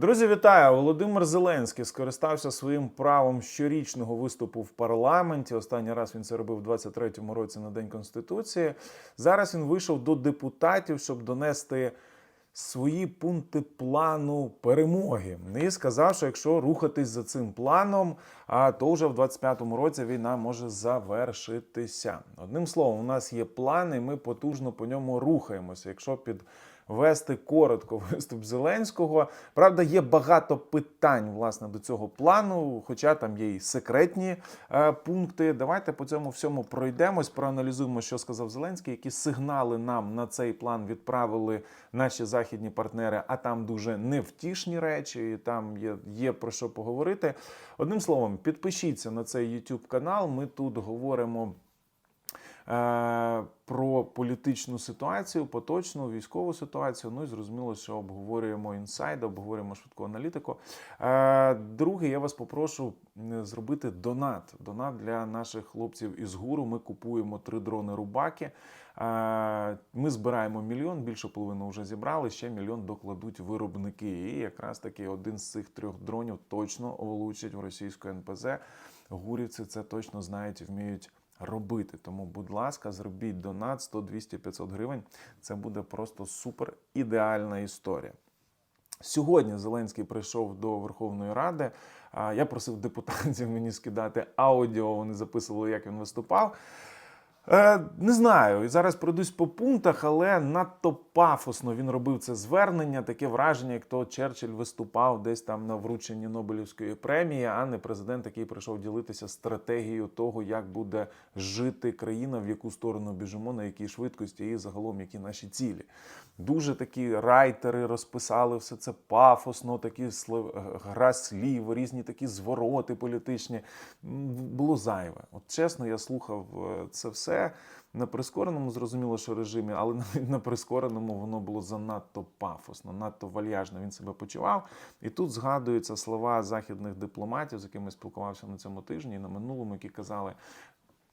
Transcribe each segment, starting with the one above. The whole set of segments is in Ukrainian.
Друзі, вітаю! Володимир Зеленський скористався своїм правом щорічного виступу в парламенті. Останній раз він це робив у 23-му році на День Конституції. Зараз він вийшов до депутатів, щоб донести свої пункти плану перемоги. І сказав, що якщо рухатись за цим планом, а то вже в 25-му році війна може завершитися. Одним словом, у нас є план, і ми потужно по ньому рухаємося. Якщо під вести коротко виступ Зеленського. Правда, є багато питань власне до цього плану, хоча там є і секретні е, пункти. Давайте по цьому всьому пройдемось, проаналізуємо, що сказав Зеленський, які сигнали нам на цей план відправили наші західні партнери. А там дуже невтішні речі, і там є, є про що поговорити. Одним словом, підпишіться на цей YouTube канал. Ми тут говоримо. Е, Про політичну ситуацію, поточну військову ситуацію. Ну і зрозуміло, що обговорюємо інсайди, обговорюємо швидку аналітику. Е, Друге, я вас попрошу зробити донат. Донат для наших хлопців із гуру. Ми купуємо три дрони рубаки. Е, Ми збираємо мільйон, більше половини вже зібрали. Ще мільйон докладуть виробники. І якраз таки один з цих трьох дронів точно влучить в російську НПЗ. Гурівці це точно знають вміють робити. Тому, будь ласка, зробіть донат 100, 200, 500 гривень. Це буде просто супер ідеальна історія. Сьогодні Зеленський прийшов до Верховної Ради. Я просив депутатів мені скидати аудіо. Вони записували, як він виступав. Е, не знаю, і зараз пройдусь по пунктах, але надто пафосно він робив це звернення. Таке враження, як то Черчилль виступав десь там на врученні Нобелівської премії, а не президент, який прийшов ділитися стратегією того, як буде жити країна, в яку сторону біжимо, на якій швидкості і загалом які наші цілі. Дуже такі райтери розписали все це пафосно, такі слов- гра слів, різні такі звороти політичні. Було зайве. От чесно, я слухав е, це все на прискореному, зрозуміло, що режимі, але навіть на прискореному воно було занадто пафосно, надто вальяжно він себе почував. І тут згадуються слова західних дипломатів, з якими спілкувався на цьому тижні і на минулому, які казали.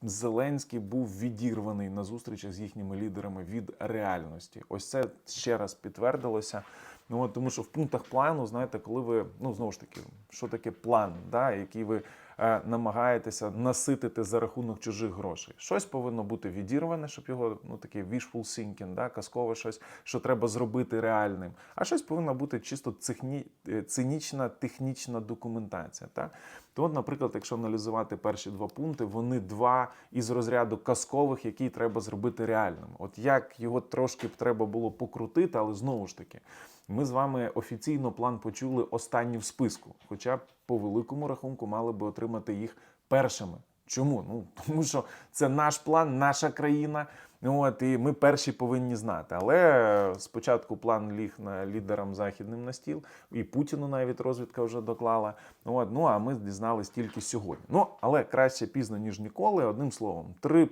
Зеленський був відірваний на зустрічах з їхніми лідерами від реальності. Ось це ще раз підтвердилося. Ну тому, що в пунктах плану, знаєте, коли ви ну знову ж таки, що таке план, да, який ви намагаєтеся наситити за рахунок чужих грошей. Щось повинно бути відірване, щоб його ну таке wishful thinking, да, казкове щось, що треба зробити реальним. А щось повинна бути чисто цихні, е, цинічна технічна документація. Так? То, от, наприклад, якщо аналізувати перші два пункти, вони два із розряду казкових, які треба зробити реальним. От як його трошки б треба було покрутити, але знову ж таки, ми з вами офіційно план почули останні в списку, хоча б по великому рахунку мали би отримати їх першими. Чому? Ну тому що це наш план, наша країна. От і ми перші повинні знати. Але спочатку план ліг на лідерам західним на стіл, і Путіну навіть розвідка вже доклала. От, ну а ми дізнались тільки сьогодні. Ну але краще пізно ніж ніколи. Одним словом, три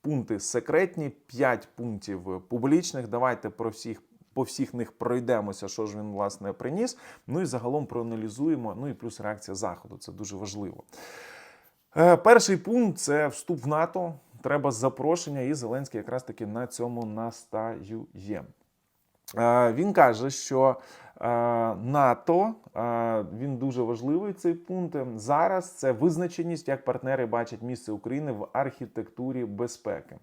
пункти секретні, п'ять пунктів публічних. Давайте про всіх. По всіх них пройдемося, що ж він власне приніс. Ну і загалом проаналізуємо. Ну і плюс реакція заходу. Це дуже важливо. Е, Перший пункт це вступ в НАТО. Треба запрошення, і Зеленський якраз таки на цьому настаює. Е, Він каже, що е, НАТО він дуже важливий цей пункт. Зараз це визначеність, як партнери бачать місце України в архітектурі безпеки.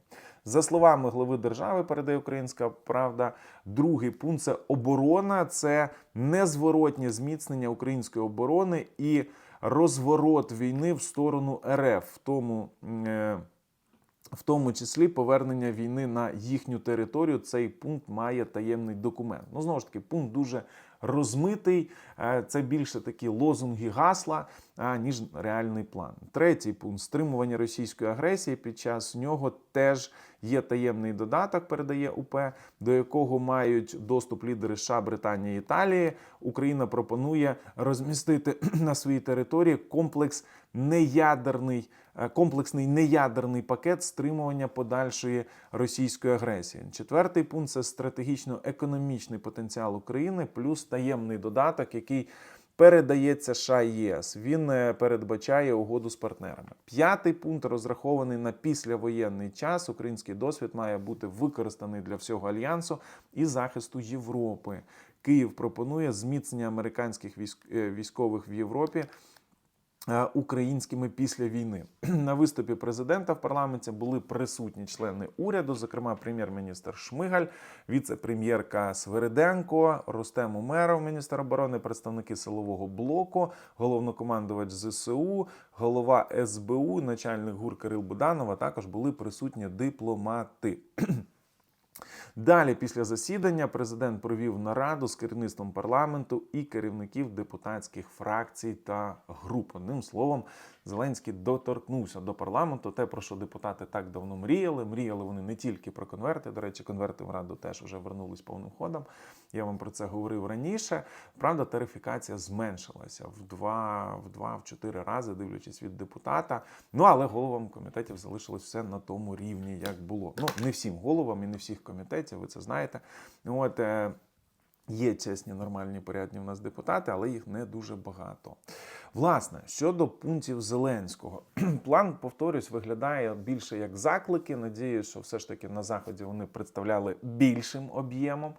За словами глави держави, передає Українська Правда. Другий пункт це оборона, це незворотнє зміцнення української оборони і розворот війни в сторону РФ, в тому. е, в тому числі повернення війни на їхню територію. Цей пункт має таємний документ. Ну знову ж таки, пункт дуже розмитий. Е, Це більше такі лозунги гасла, ніж реальний план. Третій пункт стримування російської агресії. Під час нього теж є таємний додаток, передає УП, до якого мають доступ лідери США, Британії і Італії. Україна пропонує розмістити на своїй території комплекс неядерний, комплексний неядерний пакет стримування подальшої російської агресії. Четвертий пункт це стратегічно-економічний потенціал України, плюс таємний додаток, який передається США ЄС. Він е, передбачає угоду з партнерами. П'ятий пункт розрахований на післявоєнний час. Український досвід має бути використаний для всього альянсу і захисту Європи. Київ пропонує зміцнення американських військ, е, військових в Європі е, українськими після війни. На виступі президента в парламенті були присутні члени уряду, зокрема прем'єр-міністр Шмигаль, віце-прем'єрка Свериденко, Рустем Умеров, міністр оборони, представники силового блоку, головнокомандувач ЗСУ, голова СБУ, начальник ГУР Кирил Буданов, а також були присутні дипломати. Далі, після засідання, президент провів нараду з керівництвом парламенту і керівників депутатських фракцій та груп. Одним словом, Зеленський доторкнувся до парламенту. Те, про що депутати так давно мріяли. Мріяли вони не тільки про конверти. До речі, конверти в раду теж вже вернулись повним ходом. Я вам про це говорив раніше. Правда, тарифікація зменшилася в два, в два, в чотири рази, дивлячись від депутата. Ну але головам комітетів залишилось все на тому рівні, як було. Ну не всім головам і не всіх комітетів, ви це знаєте. От е, є чесні, нормальні, порядні в нас депутати, але їх не дуже багато. Власне, щодо пунктів Зеленського, план, повторюсь, виглядає більше як заклики. Надіюсь, що все ж таки на заході вони представляли більшим об'ємом.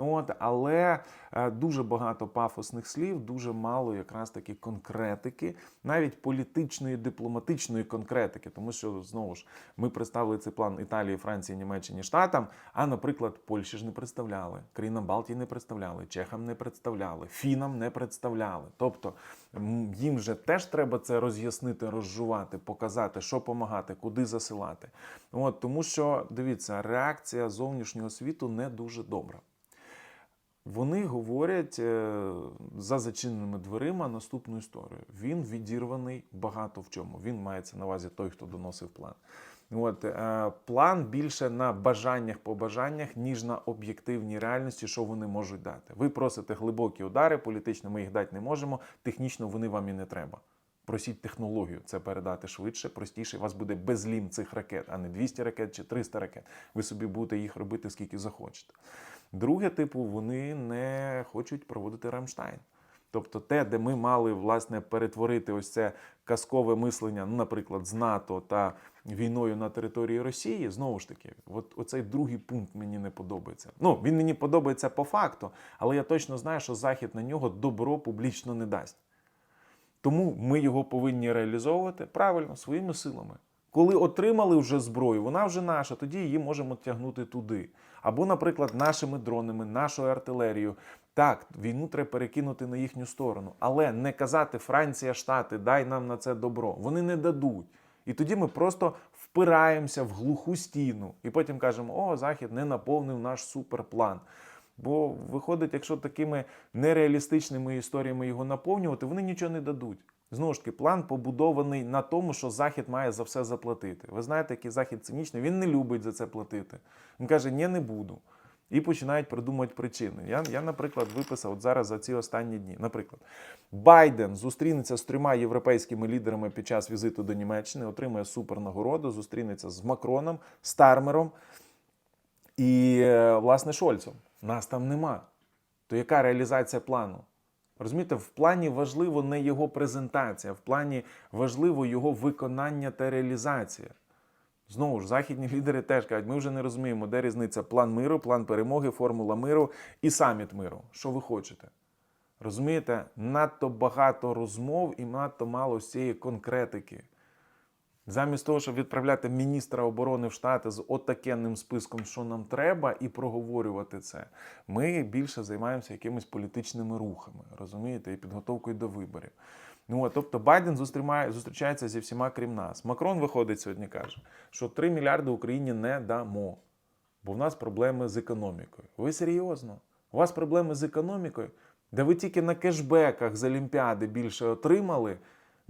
От, але е, дуже багато пафосних слів, дуже мало якраз таки конкретики, навіть політичної, дипломатичної конкретики, тому що знову ж ми представили цей план Італії, Франції, Німеччині, Штатам. А, наприклад, Польщі ж не представляли, країнам Балтії не представляли, Чехам не представляли, Фінам не представляли. Тобто їм же теж треба це роз'яснити, розжувати, показати, що помагати, куди засилати. От тому, що дивіться, реакція зовнішнього світу не дуже добра. Вони говорять е, за зачиненими дверима наступну історію. Він відірваний багато в чому. Він мається на увазі той, хто доносив план. От е, план більше на бажаннях, побажаннях, ніж на об'єктивній реальності, що вони можуть дати. Ви просите глибокі удари, політично ми їх дати не можемо. Технічно вони вам і не треба. Просіть технологію це передати швидше, простіше. У вас буде безлім цих ракет, а не 200 ракет чи 300 ракет. Ви собі будете їх робити скільки захочете. Друге, типу, вони не хочуть проводити Рамштайн. Тобто те, де ми мали власне перетворити ось це казкове мислення, ну, наприклад, з НАТО та війною на території Росії, знову ж таки, от оцей другий пункт мені не подобається. Ну, він мені подобається по факту, але я точно знаю, що Захід на нього добро публічно не дасть. Тому ми його повинні реалізовувати правильно своїми силами. Коли отримали вже зброю, вона вже наша, тоді її можемо тягнути туди. Або, наприклад, нашими дронами, нашою артилерією. Так, війну треба перекинути на їхню сторону, але не казати Франція, Штати, дай нам на це добро. Вони не дадуть. І тоді ми просто впираємося в глуху стіну, і потім кажемо: о, Захід не наповнив наш суперплан. Бо виходить, якщо такими нереалістичними історіями його наповнювати, вони нічого не дадуть. Знову ж таки, план побудований на тому, що Захід має за все заплатити. Ви знаєте, який Захід цинічний, він не любить за це платити. Він каже, ні, не буду. І починають придумувати причини. Я, я, наприклад, виписав от зараз за ці останні дні. Наприклад, Байден зустрінеться з трьома європейськими лідерами під час візиту до Німеччини, отримує супернагороду, зустрінеться з Макроном, Стармером і, е, власне, Шольцом. Нас там нема. То яка реалізація плану? Розумієте, в плані важливо не його презентація, в плані важливо його виконання та реалізація. Знову ж, західні лідери теж кажуть, ми вже не розуміємо, де різниця план миру, план перемоги, формула миру і саміт миру. Що ви хочете? Розумієте, надто багато розмов і надто мало з цієї конкретики. Замість того, щоб відправляти міністра оборони в Штати з отакенним списком, що нам треба, і проговорювати це, ми більше займаємося якимись політичними рухами, розумієте, і підготовкою до виборів. Ну, от, тобто Байден зустрічається зі всіма, крім нас. Макрон виходить сьогодні, каже, що 3 мільярди Україні не дамо, бо в нас проблеми з економікою. Ви серйозно? У вас проблеми з економікою? Де ви тільки на кешбеках з Олімпіади більше отримали,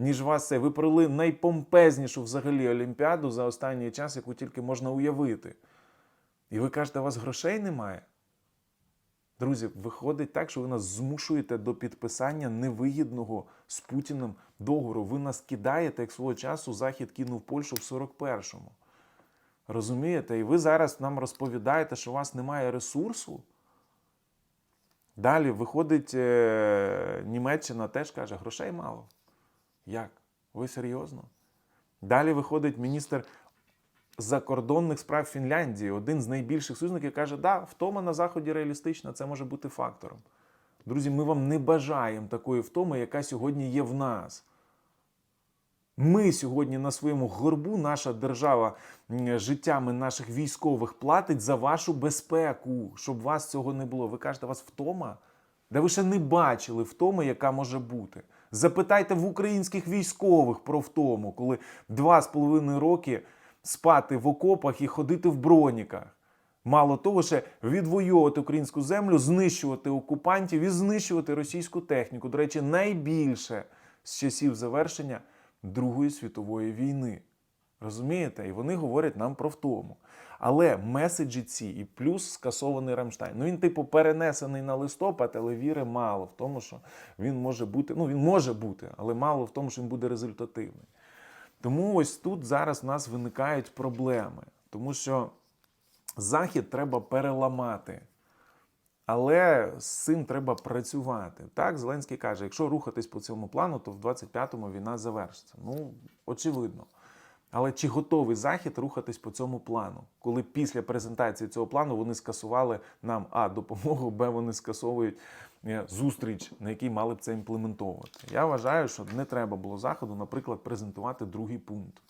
ніж вас це. Ви провели найпомпезнішу взагалі Олімпіаду за останній час, яку тільки можна уявити. І ви кажете, у вас грошей немає? Друзі, виходить так, що ви нас змушуєте до підписання невигідного з Путіним договору. Ви нас кидаєте, як свого часу Захід кинув Польщу в 41-му. Розумієте? І ви зараз нам розповідаєте, що у вас немає ресурсу. Далі виходить е, Німеччина теж каже, грошей мало. Як? Ви серйозно? Далі виходить міністр закордонних справ Фінляндії, один з найбільших союзників, каже, да, втома на Заході реалістична, це може бути фактором. Друзі, ми вам не бажаємо такої втоми, яка сьогодні є в нас. Ми сьогодні на своєму горбу, наша держава життями наших військових платить за вашу безпеку, щоб вас цього не було. Ви кажете, вас втома? Да ви ще не бачили втоми, яка може бути. Запитайте в українських військових про втому, коли два з половиною роки спати в окопах і ходити в броніках. Мало того, ще відвоювати українську землю, знищувати окупантів і знищувати російську техніку. До речі, найбільше з часів завершення Другої світової війни. Розумієте? І вони говорять нам про втому. Але меседжі ці і плюс скасований Рамштайн. Ну він, типу, перенесений на листопад, але віри мало в тому, що він може бути. Ну, він може бути, але мало в тому, що він буде результативний. Тому ось тут зараз в нас виникають проблеми, тому що захід треба переламати. Але з цим треба працювати. Так, Зеленський каже: якщо рухатись по цьому плану, то в 25-му війна завершиться. Ну, очевидно. Але чи готовий Захід рухатись по цьому плану, коли після презентації цього плану вони скасували нам а допомогу, б вони скасовують е, зустріч, на якій мали б це імплементовувати? Я вважаю, що не треба було заходу, наприклад, презентувати другий пункт.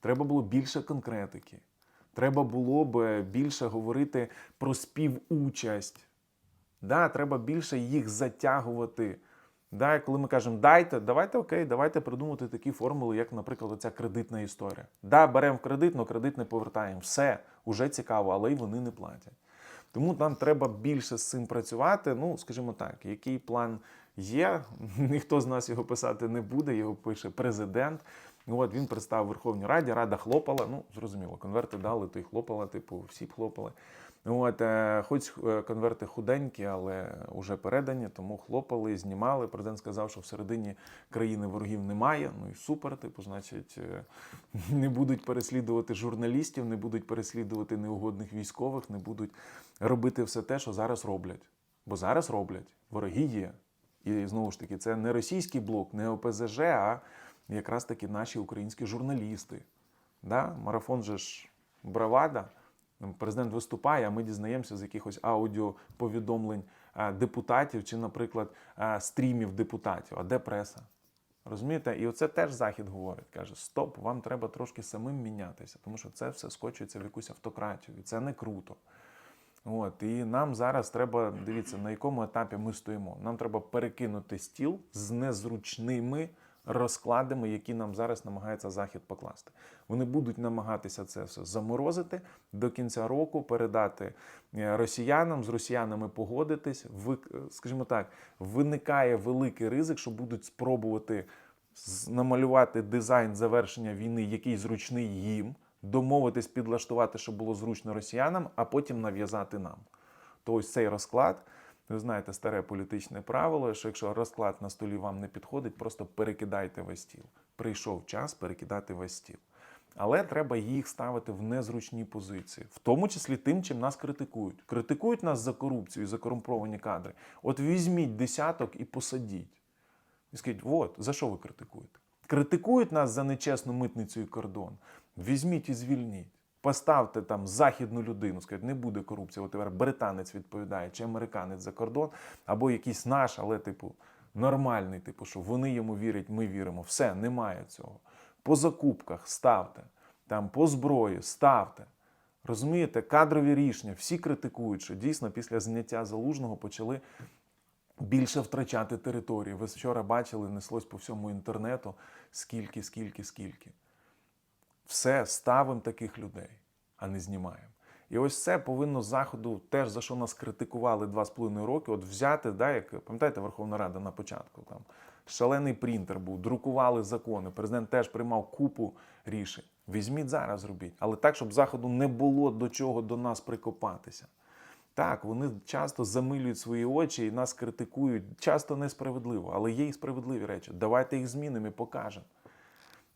Треба було більше конкретики. Треба було б більше говорити про співучасть. Да, треба більше їх затягувати. Да, коли ми кажемо дайте, давайте окей, давайте придумати такі формули, як, наприклад, оця кредитна історія. Да, беремо кредит, але кредит не повертаємо. Все, уже цікаво, але й вони не платять. Тому нам треба більше з цим працювати. Ну, скажімо так, який план є, ніхто з нас його писати не буде, його пише президент. От він представив Верховній Раді, Рада хлопала. Ну, зрозуміло, конверти дали, то й хлопала, типу, всі б хлопали. От, е, хоч е, конверти худенькі, але вже передані, тому хлопали, знімали. Президент сказав, що всередині країни ворогів немає. Ну і супер, типу, значить, е, не будуть переслідувати журналістів, не будуть переслідувати неугодних військових, не будуть робити все те, що зараз роблять. Бо зараз роблять, вороги є. І знову ж таки, це не російський блок, не ОПЗЖ, а якраз таки наші українські журналісти. Да? Марафон же ж бравада. Президент виступає, а ми дізнаємося з якихось аудіоповідомлень е, депутатів чи, наприклад, е, стрімів депутатів. А де преса? Розумієте? І оце теж Захід говорить. Каже: Стоп, вам треба трошки самим мінятися, тому що це все скочується в якусь автократію, і це не круто. От, і нам зараз треба дивіться, на якому етапі ми стоїмо. Нам треба перекинути стіл з незручними розкладами, які нам зараз намагається Захід покласти. Вони будуть намагатися це все заморозити до кінця року, передати е, росіянам, з росіянами погодитись. Ви, скажімо так, виникає великий ризик, що будуть спробувати намалювати дизайн завершення війни, який зручний їм, домовитись, підлаштувати, щоб було зручно росіянам, а потім нав'язати нам. То ось цей розклад. Ви знаєте старе політичне правило, що якщо розклад на столі вам не підходить, просто перекидайте весь стіл. Прийшов час перекидати весь стіл. Але треба їх ставити в незручні позиції, в тому числі тим, чим нас критикують. Критикують нас за корупцію, за корумповані кадри. От візьміть десяток і посадіть. І скажіть, от, за що ви критикуєте? Критикують нас за нечесну митницю і кордон. Візьміть і звільніть. Поставте там західну людину, скажіть, не буде корупції. От тепер британець відповідає, чи американець за кордон, або якийсь наш, але типу нормальний, типу, що вони йому вірять, ми віримо. Все, немає цього. По закупках ставте, там по зброї ставте. Розумієте, кадрові рішення, всі критикують, що дійсно після зняття залужного почали більше втрачати території. Ви вчора бачили, неслось по всьому інтернету, скільки, скільки, скільки. Все ставимо таких людей, а не знімаємо. І ось це повинно заходу, теж за що нас критикували два з половиною роки, от взяти, да, як пам'ятаєте, Верховна Рада на початку там шалений принтер був, друкували закони. Президент теж приймав купу рішень. Візьміть зараз, зробіть, але так, щоб заходу не було до чого до нас прикопатися. Так, вони часто замилюють свої очі і нас критикують, часто несправедливо, але є і справедливі речі. Давайте їх змінимо і покажемо.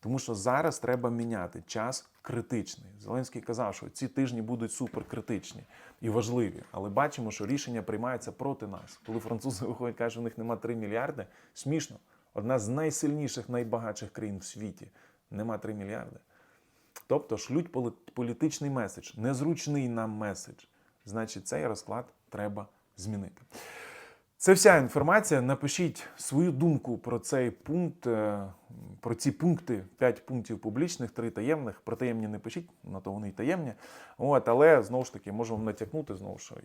Тому що зараз треба міняти час критичний. Зеленський казав, що ці тижні будуть суперкритичні і важливі. Але бачимо, що рішення приймаються проти нас. Коли французи виходять, кажуть, що у них нема 3 мільярди, смішно. Одна з найсильніших, найбагатших країн в світі нема 3 мільярди. Тобто шлють політичний меседж, незручний нам меседж. Значить, цей розклад треба змінити. Це вся інформація. Напишіть свою думку про цей пункт, е, про ці пункти, 5 пунктів публічних, 3 таємних. Про таємні не пишіть, на то вони й таємні. От, але знову ж таки вам натякнути, знову що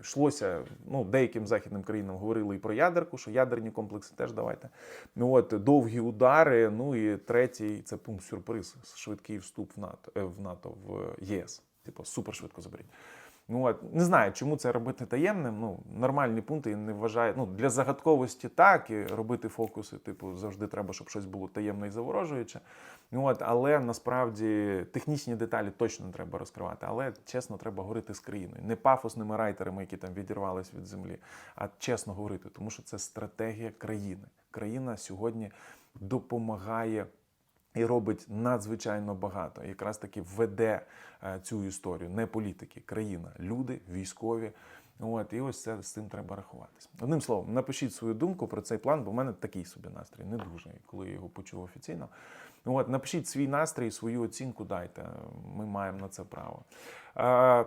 йшлося, ну, деяким західним країнам говорили і про ядерку, що ядерні комплекси теж давайте. От, довгі удари. Ну і третій це пункт сюрприз. Швидкий вступ в НАТО, е, в НАТО, в ЄС. Типу, супер швидко заберіть. Ну от не знаю, чому це робити таємним. Ну нормальні пункти я не вважаю. Ну для загадковості так і робити фокуси, типу, завжди треба, щоб щось було таємне і заворожуюче. Ну от, але насправді технічні деталі точно треба розкривати. Але чесно, треба говорити з країною, не пафосними райтерами, які там відірвались від землі, а чесно говорити, тому що це стратегія країни. Країна сьогодні допомагає і робить надзвичайно багато. Якраз таки веде е, цю історію, не політики, країна, люди, військові. От, і ось це з цим треба рахуватись. Одним словом, напишіть свою думку про цей план, бо в мене такий собі настрій, не дуже, коли я його почув офіційно. От, напишіть свій настрій, свою оцінку дайте. Ми маємо на це право.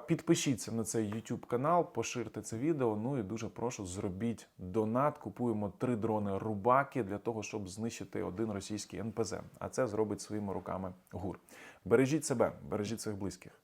Підпишіться на цей YouTube канал, поширте це відео. Ну і дуже прошу, зробіть донат. Купуємо три дрони Рубаки для того, щоб знищити один російський НПЗ. А це зробить своїми руками ГУР. Бережіть себе, бережіть своїх близьких.